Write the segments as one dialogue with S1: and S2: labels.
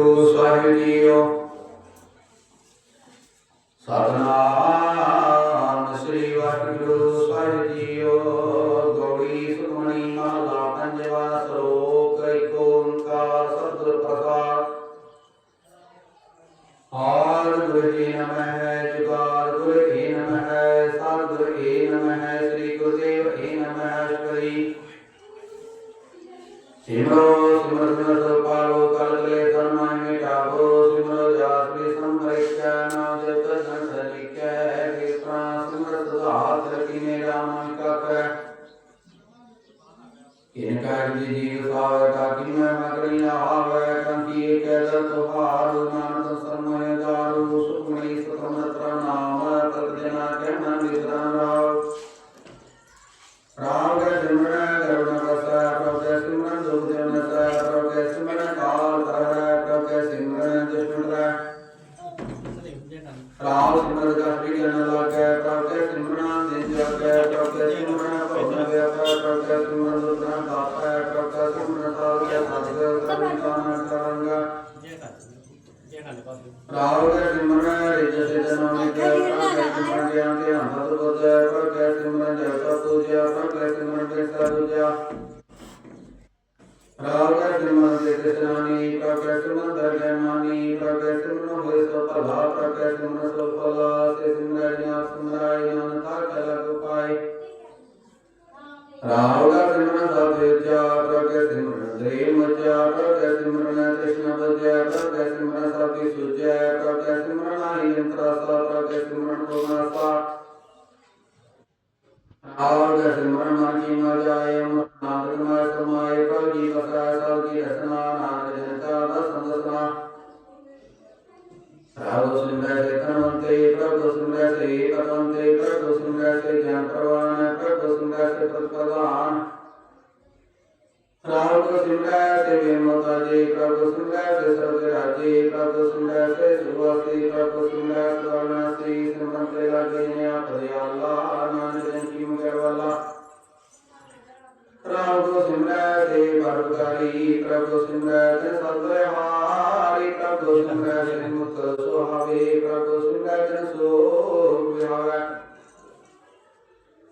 S1: Guru Sahib JIO. Satnam ਸਿਮਰੋ ਜਾਸ ਵੀ ਸੰਭਰਿਕੈ ਨਾਮ ਜਪ ਧਨ ਸਲਿਕੈ ਕੀਰਤਨਾ ਸਿਮਰ ਸੁਧਾਤ ਰਖੀਨੇ ਰਾਮ ਕਾ ਕਰੈ ਕਿਨ ਕਾਇ ਜੀ ਜੀਵ ਸਾਵ ਤਾ ਕਿ ਮੈਂ ਮਗਰੀ ਆਵੈ ਕੰਤੀ ਕੈ ਦਰ ਤੁਹਾਰ ਨਾਨਕ ਰਾਮ ਸਿਮਰਨ ਦਾ ਸ੍ਰੀ ਜਨ ਲਾਗੈ ਪ੍ਰਭ ਕੈ ਸਿਮਰਨ ਦਿਨ ਜਾਗੈ ਪ੍ਰਭ ਕੈ ਸਿਮਰਨ ਭਉ ਵਿਆਪੈ ਪ੍ਰਭ ਕੈ ਸਿਮਰਨ ਦੁਖਨ ਦਾਤੈ ਪ੍ਰਭ ਕੈ ਸਿਮਰਨ ਸਾਰਿਆ ਸਤਿਗੁਰ ਕਰਮੀ ਕਾਨ ਕਰੰਗਾ ਰਾਮ ਕੈ ਸਿਮਰਨ ਰਿਜ ਸੇ ਜਨਮਿ ਕੈ ਪ੍ਰਭ ਕੈ ਸਿਮਰਨ ਗਿਆਨ ਕੇ ਅੰਮ੍ਰਿਤ ਬੋਧੈ ਪ੍ਰਭ ਕੈ ਸਿਮਰਨ ਜਪਿ ਪੂਜਿਆ ਪ੍ਰਭ ਕੈ ਸਿਮਰਨ ਬੇਸਾ ਦੂਜਿਆ راوجا سرمن چیتنانی پرکشمن ਸੁਹਾਵੇ ਪ੍ਰਭੂ ਸੁਨਾ ਜਨ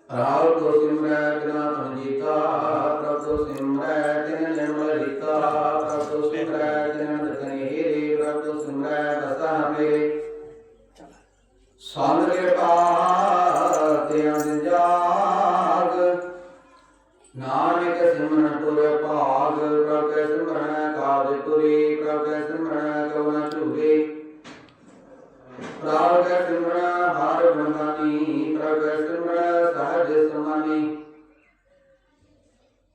S1: ਰਾਮ ਕੋ ਸਿਮਰੈ ਬਿਨਾ ਸੰਜੀਤਾ ਪ੍ਰਭ ਸਿਮਰੈ ਤਿਨ ਨਿਰਮਲ ਰੀਤਾ ਪ੍ਰਭ ਕੋ ਸਿਮਰੈ ਤਿਨ ਦਰਗਨੀ ਹੀਰੇ ਪ੍ਰਭ ਕੋ ਸਿਮਰੈ ਦਸਾ ਮੇਰੇ ਸੰਗ ਕਿਰਪਾ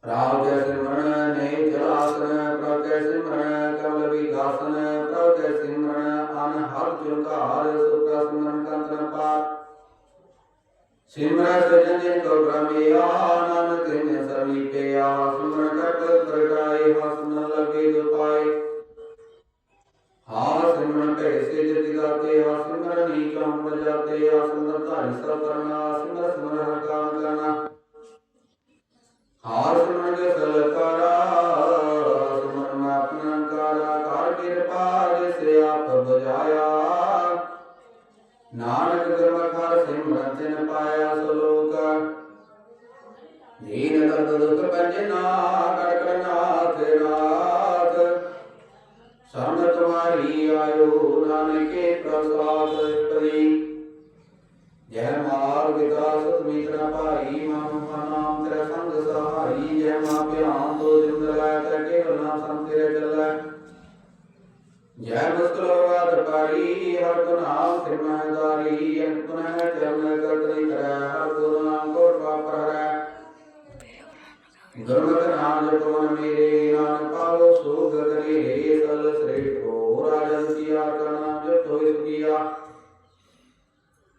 S1: ਪ੍ਰਭ ਕੈ ਸਿਮਰਨ ਨੇ ਜਲਾਸਨ ਪ੍ਰਭ ਕੈ ਸਿਮਰਨ ਕਮਲ ਵਿਗਾਸਨ ਪ੍ਰਭ ਕੈ ਸਿਮਰਨ, ਅਨ ਹਰ ਜੁਗਾਰ ਸੁਖਾ ਸਿਮਰਨ ਕੰਤਨ ਪਾਰ। ਸਿਮਰਨ ਸਜਨ ਜਿਨ ਕੋ ਬ੍ਰਹਮਿਆ ਨਾਨਕ ਨੇ ਸਮੀਪਿਆ ਸਿਮਰਨ ਕਰਤ ਪ੍ਰਗਟਾਏ ਹਸਨ ਲਗੇ ਦੁਪਾਏ ਹਾਂ, ਸਿਮਰਨ ਭੈ ਸੇ ਜति ਗਾਤੇ ਹਾਂ, ਸਿਮਰਨ ਨੀ ਕੰਮ ਜਾਤੇ, ਹਾਂ, ਸਿਮਰਨ ਧਾਰੀ ਸਭ ਕਰਨਾ, ਸਿਮਰਨ ਸਿਮਰਨ ਹਰ ਕਾਮ ਕਰਨਾ। ਹਾਰ ਸਿਮਰਨ ਕੇ ਸਲ ਕਰਾ ਸਿਮਰਨ ਆਪਣਾ ਕਰਾ ਕਰ ਕਿਰਪਾ ਜਿਸ ਆਪ ਬਜਾਇਆ ਨਾਨਕ ਗੁਰਮੁਖ ਹਰ ਸਿਮਰਨ ਤਿਨ ਪਾਇਆ ਸਲੋਕ। ਦੀਨ ਦਰਦ ਦੁਖ ਪੰਜਨਾ ਕੜਕੜ ਨਾਥ ਨਾਥ। ਸੰਗ ਤੁਮਾਰੀ ਆਇਓ ਨਾਨਕੇ ਪ੍ਰਸਾਦ ਕਰੀ ਜੈ ਮਾਰ ਵਿਕਾਸ ਮੀਤਰਾ ਭਾਈ, ਮਨ ਨਾਮ ਤੇਰਾ ਸੰਗ ہم آپ کے ہاں تو دن لگایا کر کے اللہ سلام تیرے چلا جہر مستلوا درباری ہر گناہ فرمہ داری ان گناہ جرم کرد نہیں کرا ہر گناہ کو پاپ کر رہا ہے گرم کرنا جو میرے نام پالو سوگ کرے سل سری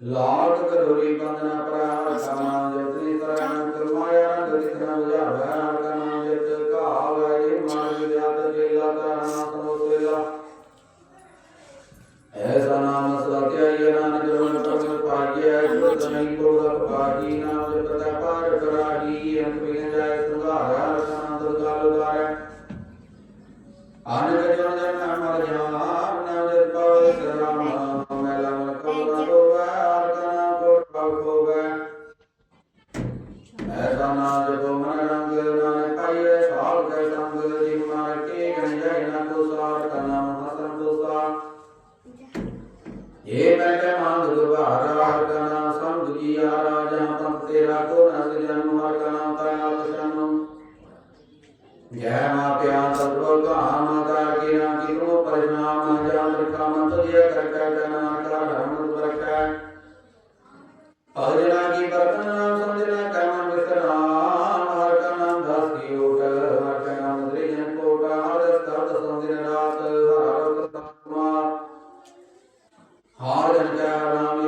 S1: ਲਾਟ ਕਰੋਰੀ ਬੰਦਨਾ ਪ੍ਰਾਨ ਕਾਮ ਜਪਨੀ ਤਰਨ ਕਰਮਾਇਆ ਗਤੀ ਤਨ ਬੁਝਾਵੈ भारत का नाम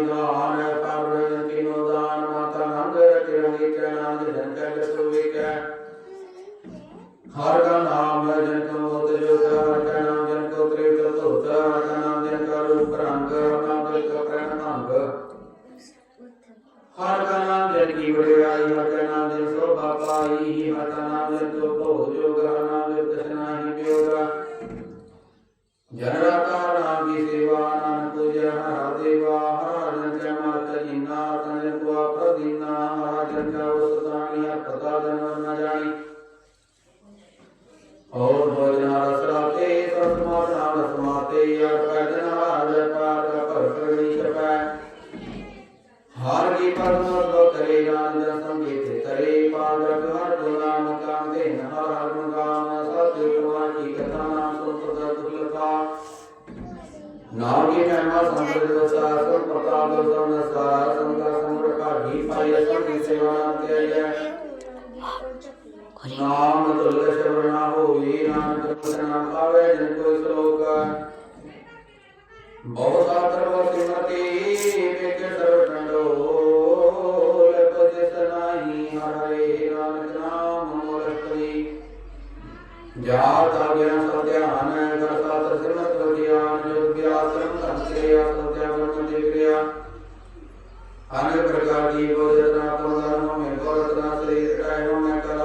S1: करता की बोधरता पुरदानों में बोधरता श्री रटायों में कर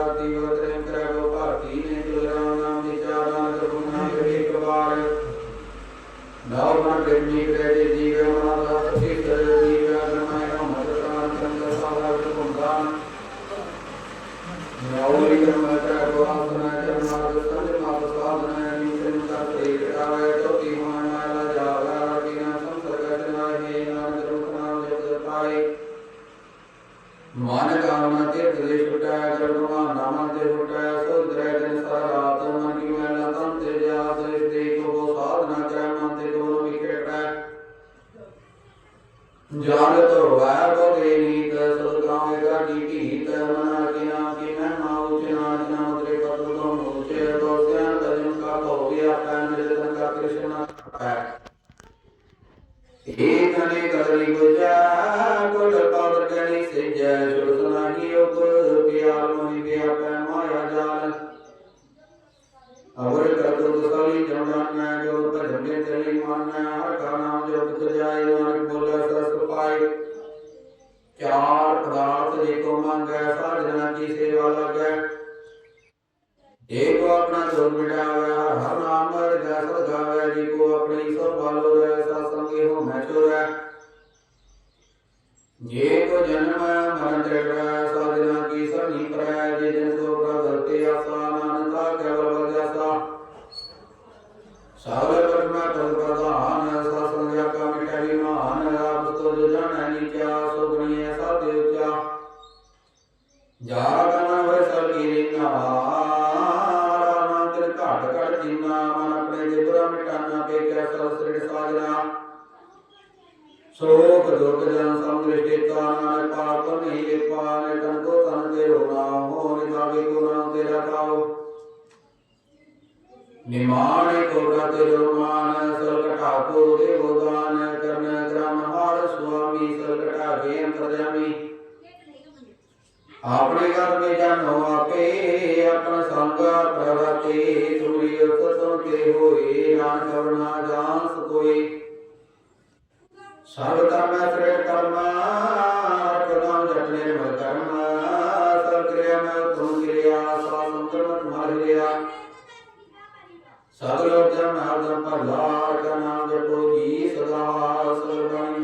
S1: ਮਨ ਕਾਮਨਾ ਤੇ ਪ੍ਰਦੇਸ਼ ਪਟਾਇਆ ਕਰਮਾ ਨਾਮਾ ਤੇ ਪਟਾਇਆ ਸੋ ਦਰੈ ਦਿਨ ਸਾਰਾ ਰਾਤ ਮਨ ਕੀ ਮੈਲਾ ਤਨ ਤੇ ਜਾ ਤੇ ਤੇ ਕੋ ਸਾਧਨਾ ਕਰੈ ਮਨ ਤੇ ਕੋ ਨੂੰ ਵਿਖੇ ਪਟਾਇਆ ਜਾਣਤ ਵੈਰ ਕੋ ਦੇ ਅਵਰ ਕਰਤੋ ਦਸਾਲੀ ਜਮਨਾ ਨਾ ਜੋ ਭਜਨੇ ਤੇਰੀ ਮਾਨਾ ਹਰ ਕਾ ਨਾਮ ਜੋ ਤਿਤ ਜਾਏ ਨਾਨਕ ਬੋਲੇ ਸਸ ਪਾਏ। ਚਾਰ ਪਦਾਰਥ ਜੇ ਕੋ ਮੰਗੈ ਸਾਜਨਾ ਕੀ ਸੇਵਾ ਲਾਗੈ। ਏਕ ਆਪਣਾ ਧੁਰ ਮਿਟਾਵੇ, ਹਰ ਹਰ ਨਾਮ ਹਰ ਦਸ ਗਾਵੇ, ਜੀ ਕੋ ਆਪਣੀ ਸਭ ਬਾਲੋ ਰਹਿ ਸਾ ਸੰਗੇ ਹੋ ਮੈਂ ਚੋਰੈ। ਜੇ ਕੋ ਜਨਮ ਮਰਨ ਤੇ ਰਹਿ ਸਾਜਨਾ ਕੀ ਸਰਨੀ ਪਰੈ, ਜੇ ਜਨ ਨਿਮਾਣ ਕੋਟਾ ਤੇ ਰਮਾਨ ਸਰਕਟਾ ਕੋ ਦੇਵੋ ਦਾਨ ਕਰਨ ਗ੍ਰਮ ਹਾਰ ਸੁਆਮੀ ਸਰਕਟਾ ਕੇ ਅੰਤਰਜਾਮੀ। ਆਪਣੇ ਘਰ ਮੇ ਜਾਣੋ ਆਪੇ, ਆਪਣ ਸੰਗ ਪ੍ਰਵਤੇ ਸੂਰਿ ਉਤਸੋ ਤੇ ਹੋਏ ਨਾ ਕਰਨਾ ਜਾਂਸ ਕੋਈ। ਸਰਬ ਕਰਮ ਸ੍ਰੇਸ਼ਟ ਕਰਮਾ ਸਗਲ ਬ੍ਰਹਮ ਬ੍ਰਹਮ ਲਾਟ ਨਾਮ ਜਪੋ ਜੀ ਸਦਾ ਸਰਬਨ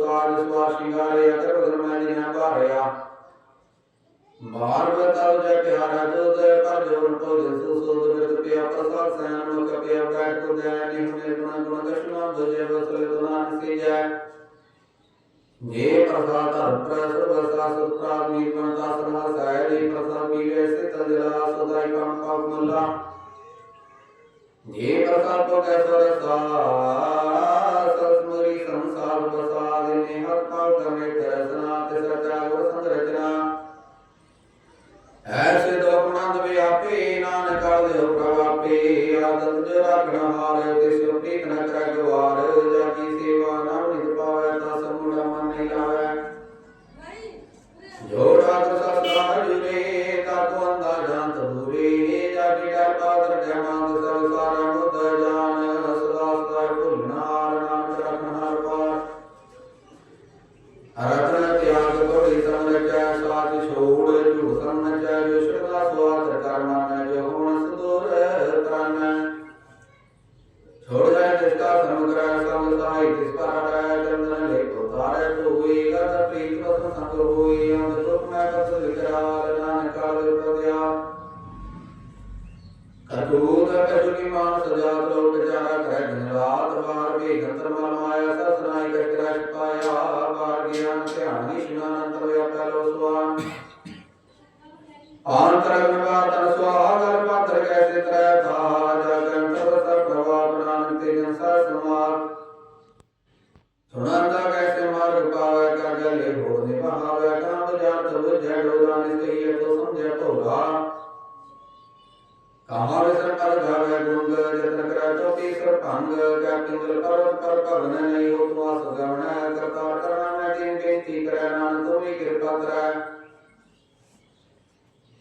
S1: جی سال اس پاس کی گارے اکر بھرمانی نے آبا رہا باہر بتا ہو جائے کہ ہارا جو دے پر جو ان کو جنسو سو دے میں تپیا پرسال سین انہوں کا پیا بیٹھ کو دے آئے کہ ہمیں اتنا گنا کشنا جو جے بسرے دنا نسی جائے جے پرسال تا رکھا سو بسا۔ سترا میر پانتا سرہا سائے دے پرسال پیلے سے تدلا سدائی پانتا پاک ملا جے پرسال تو کیسا رسال سرس مری سمسال پرسال ਪਾਉ ਕਰਨੇ ਦਰਸਨਾ ਤੇ ਸਚਾ ਗੁਰ ਸੰਗ ਰਚਨਾ। ਆਂਤਰ ਨਿਵਾਰ ਤਨ ਸੁਹਾਗਰ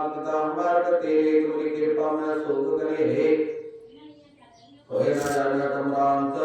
S1: ਆਗਤਾ ਤੇਰੇ ਤੁਮਰੀ ਕਿਰਪਾ ਮੈਂ ਸੋਗ ਕਰੇ। ਹੋਏ ਨਾ ਜਾਣਿਆ ਤਮਰਾਂਤ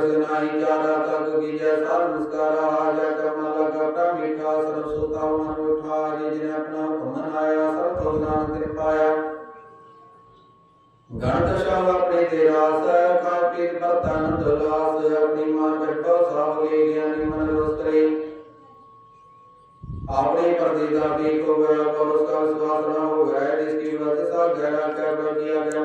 S1: ਜੇ ਠਾਕੁਰ ਸੁਨਾਈ ਜਾਦਾ ਤਕ ਕੀਜੈ ਸਰ ਮੁਸਕਾਰਾ ਜਾ ਕਰਮਾ ਲਗਾ ਪ੍ਰ ਮਿਠਾ, ਸਰਬ ਸੁਤਾ ਮਨ ਉਠਾ ਜੇ ਜਿਨੇ ਆਪਣਾ ਹੁਕਮ ਆਇਆ ਸਭ ਤੋਂ ਨਾਮ ਤੇ ਪਾਇਆ ਗਣਤ ਸ਼ਾਵ ਆਪਣੇ ਤੇ ਰਾਸ ਕਾਪੀਤ ਬਰਤਨ ਦੁਲਾਸ ਆਪਣੀ ਮਾਨ ਬੈਠੋ ਸਾਵਲੇ ਗਿਆਨੀ ਮਨ ਰੋਸਤਰੇ। ਆਪਣੇ ਪਰਦੇਦਾ ਵੀ ਕੋ ਗਿਆ ਪਰਸ ਕਾ ਸਵਾਸ ਨਾ ਹੋ ਗਿਆ ਜਿਸ ਕੀ ਵਤ ਸਾ ਗਹਿਰਾ ਕਰ ਬਗਿਆ ਗਿਆ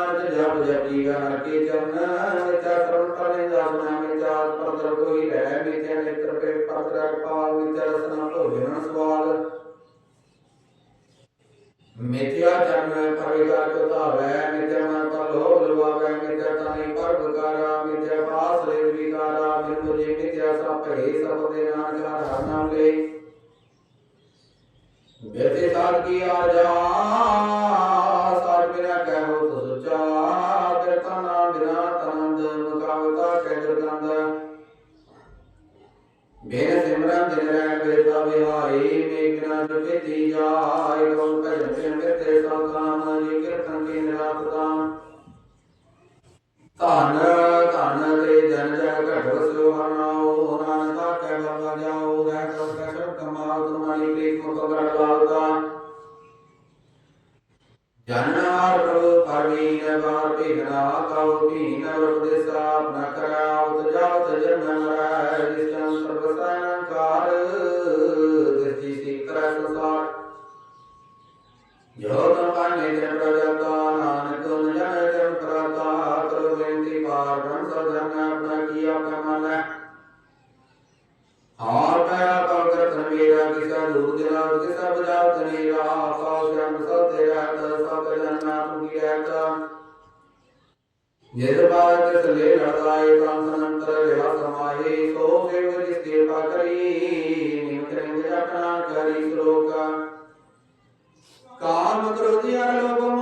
S1: ਜਪ ਜਪੀ ਗਨ ਕੇ ਚਰਨ, ਮਿਥਿਆ ਸਰਣ ਕਰਨੇ ਦਾ ਸੁਨਾ ਮਿਥਿਆ, ਪਰਦਰ ਕੋਈ ਰਹਿ ਮਿਥਿਆ ਨੇਤਰ ਪੇ ਪਰਦਰ ਪਾਲ ਮਿਥਿਆ ਰਸਨਾ ਭੋਜਨ ਸਵਾਦ ਮਿਥਿਆ ਜਨਮ ਕਰ ਵਿਕਾਰ ਕੋ ਧਾਵੈ, ਮਿਥਿਆ ਮਨ ਪਰ ਲੋਭ ਲਵਾਵੈ, ਮਿਥਿਆ ਤਨੀ ਪਰ ਬਕਾਰਾ ਮਿਥਿਆ ਪਾਸ ਰੇ ਵਿਕਾਰਾ ਮਿਰ ਮੁਝੇ ਮਿਥਿਆ ਸਭ ਭਏ ਸਭ ਦੇ ਨਾਨਕ ਹਰ ਹਰ ਨਾਮ ਲੈ। ਬੇਤੇ ਸਾਧ ਕੀ ਆਜਾ ਸਾਧ ਧਨ اور کون سا جانا آپ کیا آپ کا مانا اور میں آپ اور کر سمیرا کی سا دھوپ دلا اس کے سب جاؤ تنیرا آقا اس کا مسل تیرا آتا سب کا جانا آپ کی آتا جس بات جس لے لڑائے کام سننتر لہا سمائے سو سے جس دیپا کری نیمترنگ جاپنا کری سلوکا کام کرو دیا لوگوں